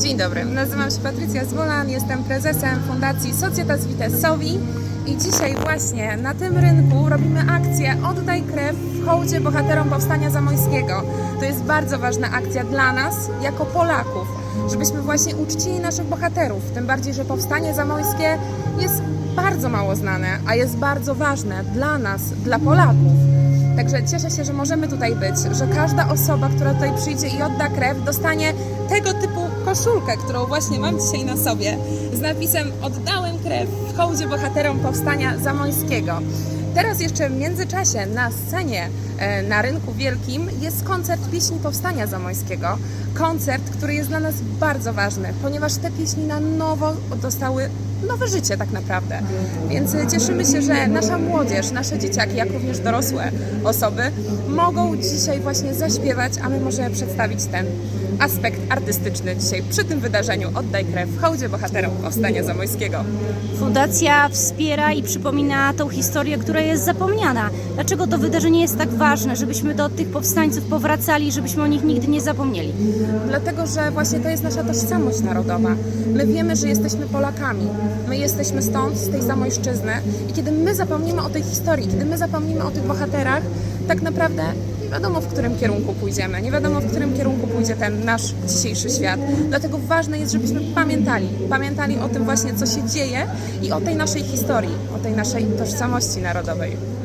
Dzień dobry, nazywam się Patrycja Zwolan, jestem prezesem Fundacji Societas Vitesowi i dzisiaj właśnie na tym rynku robimy akcję Oddaj krew w hołdzie bohaterom Powstania Zamojskiego. To jest bardzo ważna akcja dla nas, jako Polaków, żebyśmy właśnie uczcili naszych bohaterów, tym bardziej, że Powstanie Zamojskie jest bardzo mało znane, a jest bardzo ważne dla nas, dla Polaków. Także cieszę się, że możemy tutaj być, że każda osoba, która tutaj przyjdzie i odda krew, dostanie tego typu koszulkę, którą właśnie mam dzisiaj na sobie, z napisem Oddałem krew w hołdzie bohaterom Powstania Zamońskiego. Teraz jeszcze w międzyczasie na scenie e, na Rynku Wielkim jest koncert pieśni Powstania Zamońskiego. Koncert, który jest dla nas bardzo ważny, ponieważ te pieśni na nowo dostały nowe życie tak naprawdę. Więc e, cieszymy się, że nasza młodzież, nasze dzieciaki, jak również dorosłe osoby mogą dzisiaj właśnie zaśpiewać, a my możemy przedstawić ten aspekt artystyczny dzisiaj przy tym wydarzeniu Oddaj krew w hołdzie bohaterom Powstania Zamojskiego. Fundacja wspiera i przypomina tą historię, która jest zapomniana. Dlaczego to wydarzenie jest tak ważne, żebyśmy do tych powstańców powracali, żebyśmy o nich nigdy nie zapomnieli? Dlatego, że właśnie to jest nasza tożsamość narodowa. My wiemy, że jesteśmy Polakami. My jesteśmy stąd, z tej Zamojszczyzny. I kiedy my zapomnimy o tej historii, kiedy my zapomnimy o tych bohaterach, tak naprawdę nie wiadomo, w którym kierunku pójdziemy. Nie wiadomo, w którym kierunku pójdzie ten nasz dzisiejszy świat. Dlatego ważne jest, żebyśmy pamiętali. Pamiętali o tym właśnie, co się dzieje i o tej naszej historii, o tej naszej tożsamości narodowej.